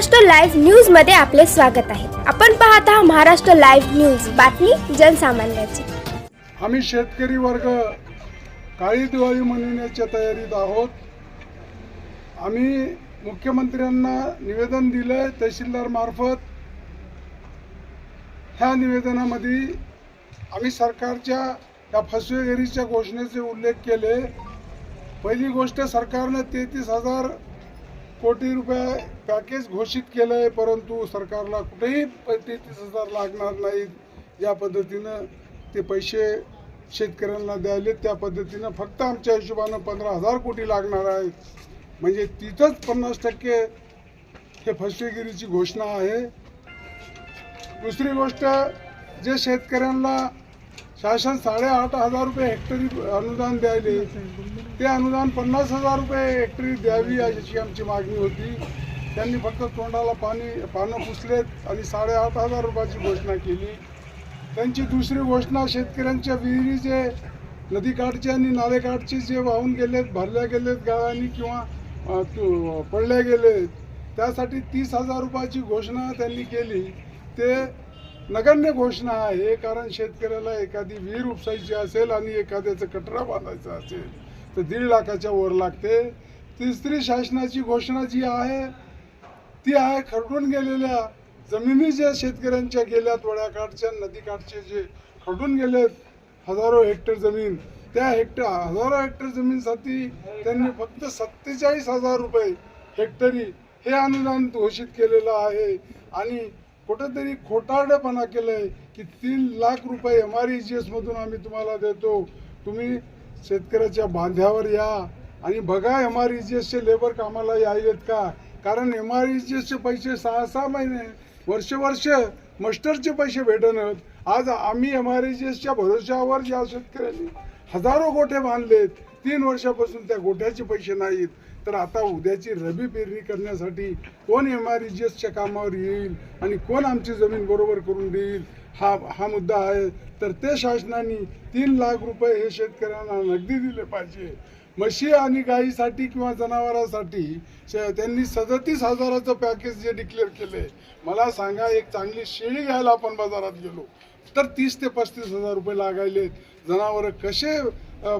Maharashtra live न्यूजमध्ये आपले स्वागत आहे. आपण पाहत आहात महाराष्ट्र लाईव्ह न्यूज. बातमी जनसामान्याची. आम्ही शेतकरी वर्ग काळी दिवाळी मनविण्याच्या तयारीत आहोत. आम्ही मुख्यमंत्र्यांना निवेदन दिलं तहसीलदार मार्फत. ह्या निवेदनामध्ये आम्ही सरकारच्या या फसवेगिरीच्या घोषणेचे उल्लेख केले. पहिली गोष्ट सरकारनं तेहतीस हजार कोटी रुपये पॅकेज घोषित केलं आहे परंतु सरकारला कुठेही तेहतीस हजार लागणार नाहीत. या पद्धतीनं ते पैसे शेतकऱ्यांना द्यायले त्या पद्धतीनं फक्त आमच्या हिशोबानं पंधरा हजार कोटी लागणार आहेत. म्हणजे तिथंच पन्नास टक्के हे फसवेगिरीची घोषणा आहे. दुसरी गोष्ट जे शेतकऱ्यांना शासन साडेआठ हजार रुपये हेक्टरी अनुदान द्यायले. ते अनुदान पन्नास हजार रुपये हेक्टरी द्यावी अशी आमची मागणी होती. त्यांनी फक्त तोंडाला पाणी पानं पुसलेत आणि साडेआठ हजार रुपयाची घोषणा केली. त्यांची दुसरी घोषणा शेतकऱ्यांच्या विहिरी जे नदीकाठचे आणि नालेकाठचे जे वाहून गेलेत भरल्या गेलेत गाळांनी किंवा पडल्या गेलेत त्यासाठी तीस हजार रुपयाची घोषणा त्यांनी केली. ते नगण्य घोषणा आहे. कारण शेतकऱ्याला एखादी विहीर उपसायची असेल आणि एखाद्याचं कटरा बांधायचं असेल तर दीड लाखाच्या वर लागते. तिसरी शासनाची घोषणा जी आहे ती आहे खरडून गेलेल्या जमिनी ज्या शेतकऱ्यांच्या गेल्या थोड्याकाठच्या नदीकाठचे जे खरडून गेलेत हजारो हेक्टर जमीन त्या हेक्टर हजारो हेक्टर जमीनसाठी त्यांनी फक्त सत्तेचाळीस हजार रुपये हेक्टरी हे अनुदान घोषित केलेलं आहे. आणि कुठंतरी खोटारडेपणा केलंय की तीन लाख रुपये एम आर ई जी एसमधून आम्ही तुम्हाला देतो. तुम्ही शेतकऱ्याच्या बांध्यावर या आणि बघा एम आर ई जी एसचे लेबर कामाला यायलेत का? कारण एम आर ई जी एसचे पैसे सहा सहा महिने वर्ष वर्ष मस्टरचे पैसे भेटणत आज आम्ही एम आर ई जी एसच्या भरोश्यावर या शेतकऱ्यांनी हजारो गोठे बांधलेत. तीन वर्षापासून त्या गोठ्याचे पैसे नाहीत. तर आता उद्याची रबी पेरणी करण्यासाठी कोण एम आर ई जी एसच्या कामावर येईल आणि कोण आमची जमीन बरोबर करून देईल हा हा मुद्दा आहे. तर ते शासनाने तीन लाख रुपये हे शेतकऱ्यांना नगदी दिले पाहिजे. म्हशी आणि गाईसाठी किंवा जनावरांसाठी त्यांनी सदतीस हजाराचं पॅकेज जे डिक्लेअर केले मला सांगा एक चांगली शेळी घ्यायला आपण बाजारात गेलो. तर तीस ते पस्तीस हजार रुपये लागायलेत जनावरं कसे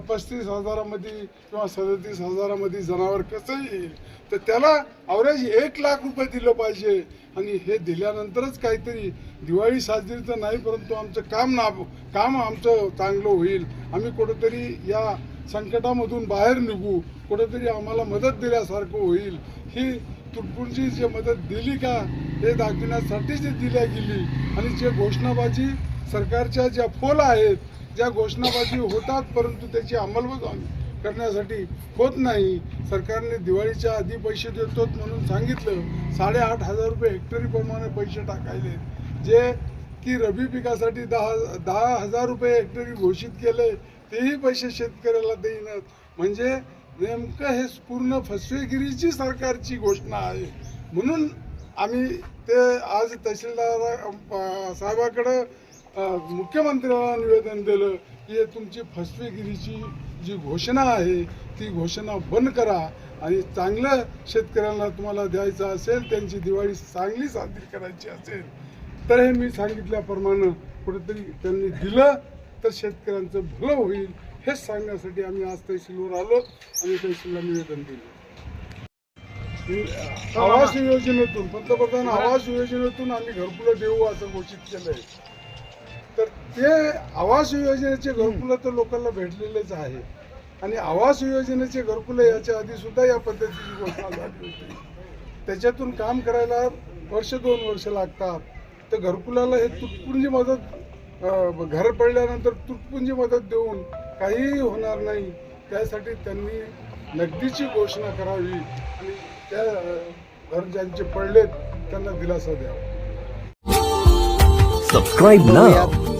पस्तीस हजारामध्ये किंवा सदतीस हजारामध्ये जनावर कसं येईल? तर त्याला अवरेज एक लाख रुपये दिलं पाहिजे. आणि हे दिल्यानंतरच काहीतरी दिवाळी साजरी तर नाही परंतु आमचं काम ना काम आमचं चांगलं होईल. आम्ही कुठंतरी या संकटामधून बाहेर निघू. कुठंतरी आम्हाला मदत दिल्यासारखं होईल. ही तुटपुंची जे मदत दिली का हे दाखविण्यासाठी जी दिल्या गेली. आणि जे घोषणाबाजी सरकारच्या ज्या फोल आहेत ज्या घोषणाबाजी होतात परंतु त्याची अंमलबजावणी करण्यासाठी होत नाही. सरकारने दिवाळीच्या आधी पैसे देतो म्हणून सांगितलं. साडेआठ हजार रुपये हेक्टरीप्रमाणे पैसे टाकायले. जे की रबी पिकासाठी दहा दहा हजार रुपये हेक्टरी घोषित केले तेही पैसे शेतकऱ्याला देईनात. म्हणजे नेमकं हे पूर्ण फसवेगिरीची सरकारची घोषणा आहे. म्हणून आम्ही ते आज तहसीलदार साहेबाकडं अ, मुख्यमंत्र्याला निवेदन दिलं की हे तुमची फसवेगिरीची जी घोषणा आहे ती घोषणा बंद करा आणि चांगलं शेतकऱ्यांना तुम्हाला द्यायचं असेल त्यांची दिवाळी चांगली साजरी करायची असेल तर हे मी सांगितल्याप्रमाणे कुठेतरी त्यांनी दिलं तर शेतकऱ्यांचं भलं होईल हेच सांगण्यासाठी आम्ही आज तहसीलवर आलो आणि तहसीलला निवेदन दिलं. आवास योजनेतून पंतप्रधान आवास योजनेतून आम्ही घरकुलं देऊ असं घोषित केलंय. ते आवास योजनेचे घरकुलं तर लोकांना भेटलेलेच आहे. आणि आवास योजनेचे घरकुलं याच्या आधी सुद्धा या पद्धतीची घोषणा झाली होती. त्याच्यातून काम करायला वर्ष दोन वर्ष लागतात. तर घरकुलाला हे तुटपुंजी मदत घर पडल्यानंतर तुटपुंजी मदत देऊन काहीही होणार नाही. त्यासाठी त्यांनी नगदीची घोषणा करावी आणि त्या घर ज्यांचे पडलेत त्यांना दिलासा द्यावा. Now.